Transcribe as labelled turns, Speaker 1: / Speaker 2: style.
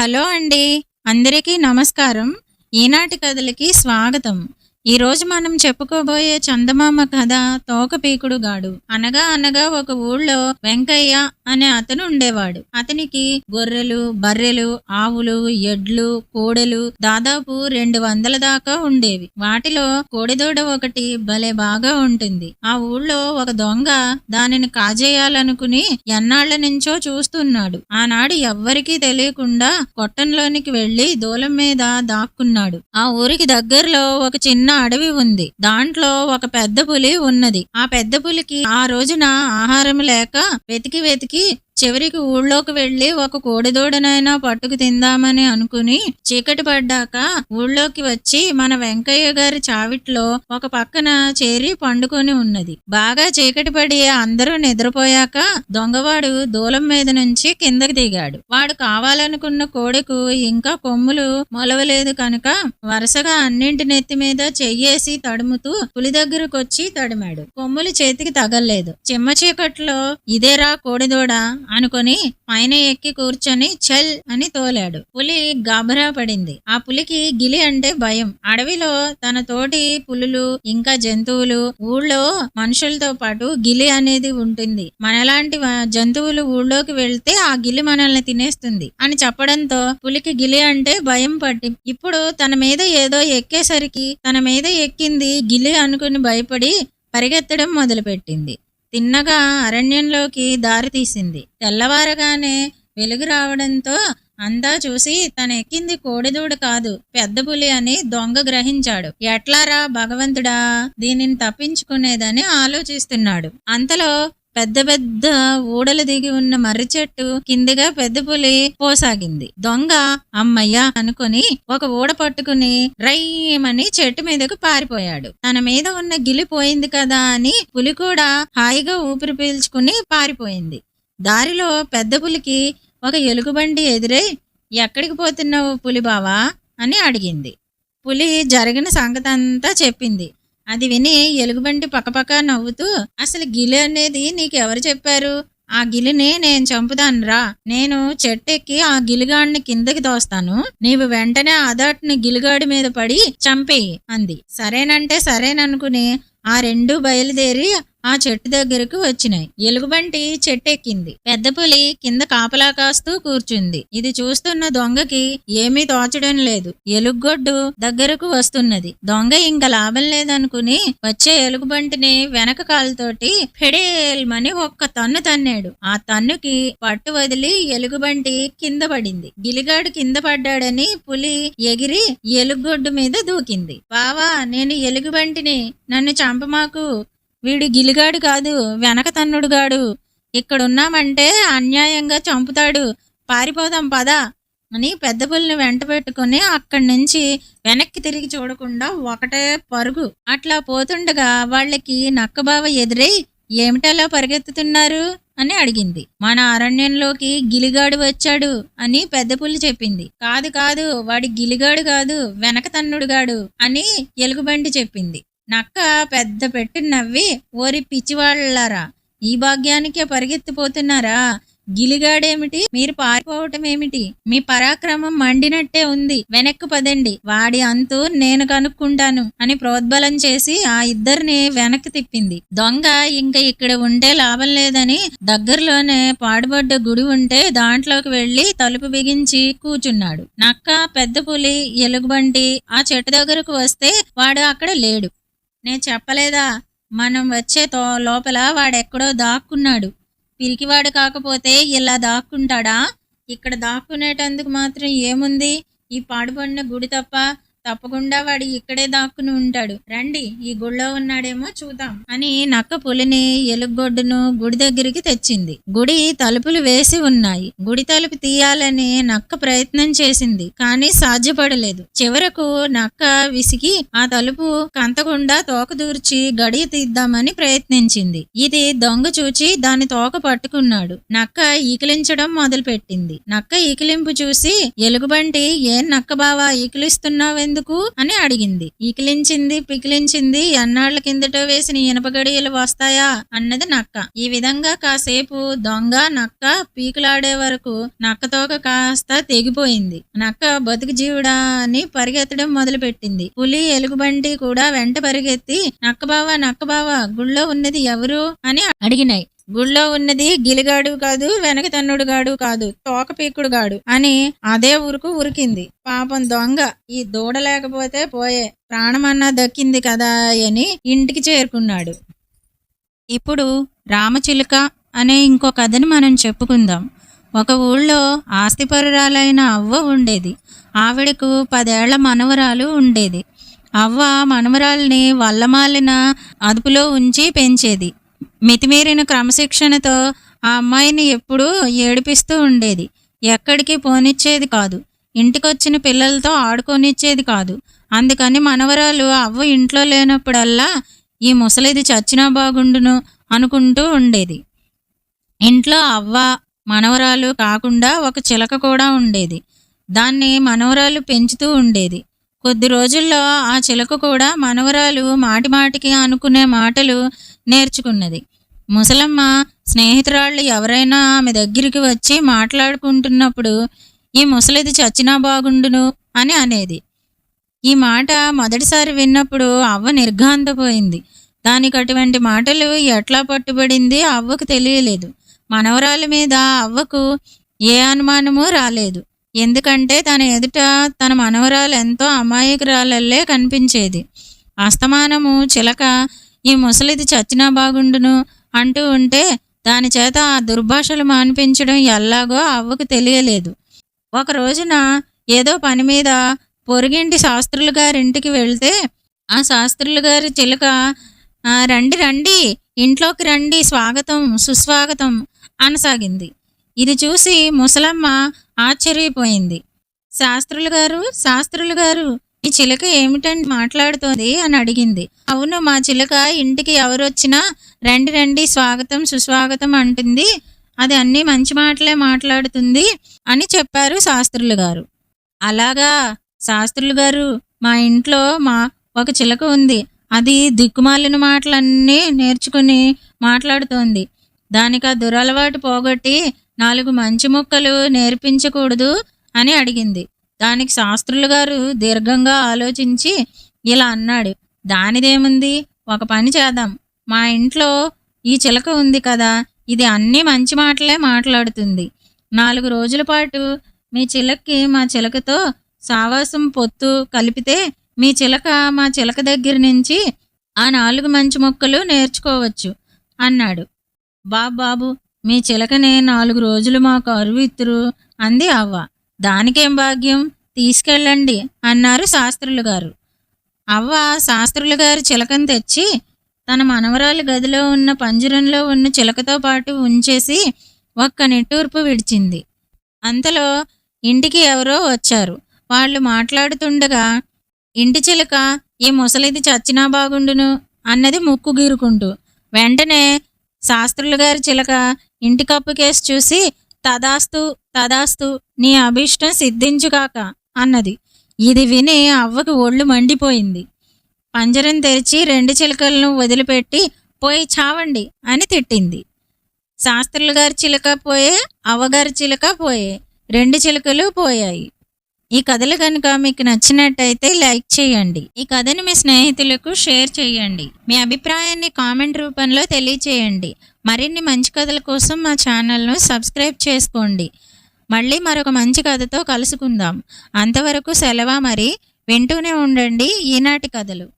Speaker 1: Hello అండి. అందరికీ నమస్కారం. ఈనాటి కథలకి స్వాగతం. ఈ రోజు మనం చెప్పుకోబోయే చందమామ కథ తోకపీకుడు గాడు. అనగా అనగా ఒక ఊళ్ళో వెంకయ్య అనే అతను ఉండేవాడు. అతనికి గొర్రెలు బర్రెలు ఆవులు ఎడ్లు కోడెలు దాదాపు రెండు వందల దాకా ఉండేవి. వాటిలో కోడిదూడ ఒకటి భలే బాగా ఉంటుంది. ఆ ఊళ్ళో ఒక దొంగ దానిని కాజేయాలనుకుని ఎన్నాళ్ళ నుంచో చూస్తున్నాడు. ఆనాడు ఎవ్వరికీ తెలియకుండా కొట్టంలోనికి వెళ్ళి దూలం మీద దాక్కున్నాడు. ఆ ఊరికి దగ్గరలో ఒక చిన్న అడవి ఉంది. దాంట్లో ఒక పెద్ద పులి ఉన్నది. ఆ పెద్ద పులికి ఆ రోజున ఆహారం లేక వెతికి వెతికి చివరికి ఊళ్ళోకి వెళ్ళి ఒక కోడిదూడనైనా పట్టుకు తిందామని అనుకుని చీకటి పడ్డాక ఊళ్ళోకి వచ్చి మన వెంకయ్య గారి చావిట్లో ఒక పక్కన చేరి పండుకొని ఉన్నది. బాగా చీకటి పడి అందరూ నిద్రపోయాక దొంగవాడు దూలం మీద నుంచి కిందకి దిగాడు. వాడు కావాలనుకున్న కోడెకు ఇంకా కొమ్ములు మొలవలేదు కనుక వరుసగా అన్నింటి నెత్తి మీద చెయ్యేసి తడుముతూ పులి దగ్గరకొచ్చి తడిమాడు. కొమ్ములు చేతికి తగల్లేదు. చిమ్మ చీకట్లో ఇదేరా కోడిదూడ? అనుకొని పైన ఎక్కి కూర్చొని చల్ అని తోలాడు. పులి గాబరా పడింది. ఆ పులికి గిలి అంటే భయం. అడవిలో తన తోటి పులులు ఇంకా జంతువులు ఊళ్ళో మనుషులతో పాటు గిలి అనేది ఉంటుంది. మనలాంటి జంతువులు ఊళ్ళోకి వెళ్తే ఆ గిలి మనల్ని తినేస్తుంది అని చెప్పడంతో పులికి గిలి అంటే భయం పట్టి ఇప్పుడు తన మీద ఏదో ఎక్కేసరికి తన మీద ఎక్కింది గిలి అనుకుని భయపడి పరిగెత్తడం మొదలుపెట్టింది. తిన్నగా అరణ్యంలోకి దారి తీసింది. తెల్లవారగానే వెలుగు రావడంతో అంతా చూసి తన ఎక్కింది కోడిదూడు కాదు పెద్ద పులి అని దొంగ గ్రహించాడు. ఎట్లారా భగవంతుడా దీనిని తప్పించుకునేదని ఆలోచిస్తున్నాడు. అంతలో పెద్ద పెద్ద ఊడలు దిగి ఉన్న మర్రి చెట్టు కిందిగా పెద్ద పులి పోసాగింది. దొంగ అమ్మయ్య అనుకుని ఒక ఊడ పట్టుకుని రయ్యమని చెట్టు మీదకు పారిపోయాడు. తన మీద ఉన్న గిలి పోయింది కదా అని పులి కూడా హాయిగా ఊపిరి పీల్చుకుని పారిపోయింది. దారిలో పెద్ద పులికి ఒక ఎలుగుబండి ఎదురై ఎక్కడికి పోతున్నావు పులి బావా అని అడిగింది. పులి జరిగిన సంగతి అంతా చెప్పింది. అది విని ఎలుగుబంటి పక్కపక్క నవ్వుతూ అసలు గిలి అనేది నీకెవరు చెప్పారు? ఆ గిలిని నేను చంపుతాను రా. నేను చెట్టెక్కి ఆ గిలిగాడిని కిందకి తోస్తాను నీవు వెంటనే అదట్ని గిలిగాడి మీద పడి చంపేయి అంది. సరేనంటే సరేననుకుని ఆ రెండు బయలుదేరి ఆ చెట్టు దగ్గరకు వచ్చినాయి. ఎలుగుబంటి చెట్టెక్కింది. పెద్ద పులి కింద కాపలా కాస్తూ కూర్చుంది. ఇది చూస్తున్న దొంగకి ఏమీ తోచడం లేదు. ఎలుగొడ్డు దగ్గరకు వస్తున్నది. దొంగ ఇంకా లాభం లేదనుకుని వచ్చే ఎలుగుబంటిని వెనక కాలుతోటి ఫెడేల్మని ఒక్క తన్ను తన్నాడు. ఆ తన్నుకి పట్టు వదిలి ఎలుగుబంటి కింద పడింది. గిలిగాడు కింద పడ్డాడని పులి ఎగిరి ఎలుగొడ్డు మీద దూకింది. బావా నేను ఎలుగుబంటిని నన్ను చంపమాకు వీడు గిలిగాడు కాదు వెనక తన్నుడుగాడు ఇక్కడున్నామంటే అన్యాయంగా చంపుతాడు. పారిపోదాం పదా అని పెద్ద పుల్లిని వెంట పెట్టుకుని అక్కడి నుంచి వెనక్కి తిరిగి చూడకుండా ఒకటే పరుగు. అట్లా పోతుండగా వాళ్ళకి నక్కబావ ఎదురై ఏమిటలా పరిగెత్తుతున్నారు? అని అడిగింది. మన అరణ్యంలోకి గిలిగాడు వచ్చాడు అని పెద్ద పుల్లి చెప్పింది. కాదు కాదు వాడి గిలిగాడు కాదు వెనక తన్నుడుగాడు అని ఎలుగుబంటి చెప్పింది. నక్క పెద్ద పెట్టి నవ్వి ఓరి పిచ్చివాళ్ళారా ఈ భాగ్యానికే పరిగెత్తిపోతున్నారా? గిలిగాడేమిటి? మీరు పారిపోవటం ఏమిటి మీ పరాక్రమం మండినట్టే ఉంది. వెనక్కు పదండి. వాడి అంతు నేను కనుక్కుంటాను అని ప్రోద్బలం చేసి ఆ ఇద్దరిని వెనక్కి తిప్పింది. దొంగ ఇంకా ఇక్కడ ఉంటే లాభం లేదని దగ్గరలోనే పాడుబడ్డ గుడి ఉంటే దాంట్లోకి వెళ్ళి తలుపు బిగించి కూర్చున్నాడు. నక్క పెద్ద పులి ఎలుగుబంటి ఆ చెట్టు దగ్గరకు వస్తే వాడు అక్కడ లేడు. నేను చెప్పలేదా? మనం వచ్చే తో లోపల వాడెక్కడో దాక్కున్నాడు. పిరికివాడు కాకపోతే ఇలా దాక్కుంటాడా? ఇక్కడ దాక్కునేటందుకు మాత్రం ఏముంది? ఈ పాడుపడిన గుడి తప్ప తప్పకుండా వాడు ఇక్కడే దాక్కుని ఉంటాడు. రండి ఈ గుడిలో ఉన్నాడేమో చూద్దాం అని నక్క పులిని ఎలుగొడ్డును గుడి దగ్గరికి తెచ్చింది. గుడి తలుపులు వేసి ఉన్నాయి. గుడి తలుపు తీయాలని నక్క ప్రయత్నం చేసింది కానీ సాధ్యపడలేదు. చివరకు నక్క విసిగి ఆ తలుపు కంతకుండా తోక దూర్చి గడియ తీద్దామని ప్రయత్నించింది. ఇది దొంగ చూచి దాని తోక పట్టుకున్నాడు. నక్క ఈకిలించడం మొదలుపెట్టింది. నక్క ఈకిలింపు చూసి ఎలుగుబంటి ఏం నక్క బావా ఈకిలిస్తున్నావెందుకు? ఎందుకు అని అడిగింది. ఈకిలించింది పికిలించింది అన్నాళ్ళ కిందట వేసిన ఇనప గడియలు వస్తాయా అన్నది నక్క. ఈ విధంగా కాసేపు దొంగ నక్క పీకులాడే వరకు నక్కతోక కాస్త తెగిపోయింది. నక్క బతుకు జీవుడా అని పరిగెత్తడం మొదలుపెట్టింది. పులి ఎలుగుబంటి కూడా వెంట పరిగెత్తి నక్కబావ నక్కబావ గుళ్ళో ఉన్నది ఎవరు అని అడిగినాయి. గుళ్ళో ఉన్నది గిలిగాడు కాదు వెనక తన్నుడు గాడు కాదు తోక పీకుడు గాడు అని అదే ఊరుకు ఉరికింది. పాపం దొంగ ఈ దూడ లేకపోతే పోయే ప్రాణమన్నా దక్కింది కదా అని ఇంటికి చేరుకున్నాడు. ఇప్పుడు రామచిలుక అనే ఇంకో కథని మనం చెప్పుకుందాం. ఒక ఊళ్ళో ఆస్తిపరురాలైన అవ్వ ఉండేది. ఆవిడకు పదేళ్ళ మనవరాలు ఉండేది. అవ్వ మనవరాల్ని వల్లమాలిన అదుపులో ఉంచి పెంచేది. మితిమీరిన క్రమశిక్షణతో ఆ అమ్మాయిని ఎప్పుడూ ఏడిపిస్తూ ఉండేది. ఎక్కడికి పోనిచ్చేది కాదు. ఇంటికొచ్చిన పిల్లలతో ఆడుకోనిచ్చేది కాదు. అందుకని మనవరాలు అవ్వ ఇంట్లో లేనప్పుడల్లా ఈ ముసలిది చచ్చినా బాగుండును అనుకుంటూ ఉండేది. ఇంట్లో అవ్వ మనవరాలు కాకుండా ఒక చిలక కూడా ఉండేది. దాన్ని మనవరాలు పెంచుతూ ఉండేది. కొద్ది రోజుల్లో ఆ చిలక కూడా మనవరాలు మాటిమాటికి అనుకునే మాటలు నేర్చుకున్నది. ముసలమ్మ స్నేహితురాళ్ళు ఎవరైనా ఆమె దగ్గరికి వచ్చి మాట్లాడుకుంటున్నప్పుడు ఈ ముసలిది చచ్చినా బాగుండును? అని అనేది. ఈ మాట మొదటిసారి విన్నప్పుడు అవ్వ నిర్ఘాంతపోయింది. దానికి అటువంటి మాటలు ఎట్లా పట్టుబడింది అవ్వకు తెలియలేదు. మనవరాల మీద అవ్వకు ఏ అనుమానము రాలేదు. ఎందుకంటే తన ఎదుట తన మనవరాలు ఎంతో అమాయకురాలల్లే కనిపించేది. అస్తమానము చిలక ఈ ముసలిది చచ్చినా బాగుండును అంటూ ఉంటే దాని చేత ఆ దుర్భాషలు మానిపించడం ఎల్లాగో అవ్వకు తెలియలేదు. ఒక రోజున ఏదో పని మీద పొరుగింటి శాస్త్రులు గారింటికి వెళ్తే ఆ శాస్త్రులు గారి చిలుక రండి రండి ఇంట్లోకి రండి స్వాగతం సుస్వాగతం అనసాగింది. ఇది చూసి ముసలమ్మ ఆశ్చర్యపోయింది. శాస్త్రులు గారు శాస్త్రులు గారు ఈ చిలక ఏమిటండి మాట్లాడుతోంది అని అడిగింది. అవును మా చిలక ఇంటికి ఎవరు వచ్చినా రండి రండి స్వాగతం సుస్వాగతం అంటుంది. అది అన్ని మంచి మాటలే మాట్లాడుతుంది అని చెప్పారు శాస్త్రులు గారు. అలాగా? శాస్త్రులు గారు మా ఇంట్లో మా ఒక చిలక ఉంది. అది దిక్కుమాలిన మాటలన్నీ నేర్చుకుని మాట్లాడుతోంది. దానికి ఆ దురలవాటు పోగొట్టి నాలుగు మంచి ముక్కలు నేర్పించకూడదు అని అడిగింది. దానికి శాస్త్రులు గారు దీర్ఘంగా ఆలోచించి ఇలా అన్నాడు. దానిదేముంది? ఒక పని చేద్దాం. మా ఇంట్లో ఈ చిలక ఉంది కదా ఇది అన్ని మంచి మాటలే మాట్లాడుతుంది. నాలుగు రోజుల పాటు మీ చిలక్కి మా చిలకతో సావాసం పొత్తు కలిపితే మీ చిలక మా చిలక దగ్గర నుంచి ఆ నాలుగు మంచి మొక్కలు నేర్చుకోవచ్చు అన్నాడు. బాబు బాబు మీ చిలకనే నాలుగు రోజులు మాకు అరువు ఇత్తురు అంది అవ్వ. దానికేం భాగ్యం? తీసుకెళ్ళండి అన్నారు శాస్త్రులు గారు. అవ్వ శాస్త్రులు గారి చిలకను తెచ్చి తన మనవరాలు గదిలో ఉన్న పంజరంలో ఉన్న చిలకతో పాటు ఉంచేసి ఒక్క నిట్టూర్పు విడిచింది. అంతలో ఇంటికి ఎవరో వచ్చారు. వాళ్ళు మాట్లాడుతుండగా ఇంటి చిలక ఈ ముసలిది చచ్చినా బాగుండును అన్నది ముక్కు గీరుకుంటూ వెంటనే శాస్త్రులు గారి చిలక ఇంటి కప్పు కేసు చూసి తదాస్తు తదాస్తు నీ అభీష్టం సిద్ధించుగాక అన్నది. ఇది విని అవ్వకు ఒళ్ళు మండిపోయింది. పంజరం తెరిచి రెండు చిలకలను వదిలిపెట్టి పోయి చావండి అని తిట్టింది. శాస్త్రులు గారి చిలక పోయే అవ్వగారి చిలక పోయే రెండు చిలుకలు పోయాయి. ఈ కథలు కనుక మీకు నచ్చినట్టయితే లైక్ చేయండి. ఈ కథని మీ స్నేహితులకు షేర్ చేయండి. మీ అభిప్రాయాన్ని కామెంట్ రూపంలో తెలియచేయండి. మరిన్ని మంచి కథల కోసం మా ఛానల్ను సబ్స్క్రైబ్ చేసుకోండి. మళ్ళీ మరొక మంచి కథతో కలుసుకుందాం. అంతవరకు సెలవు మరి. వింటూనే ఉండండి. ఈనాటి కథలు.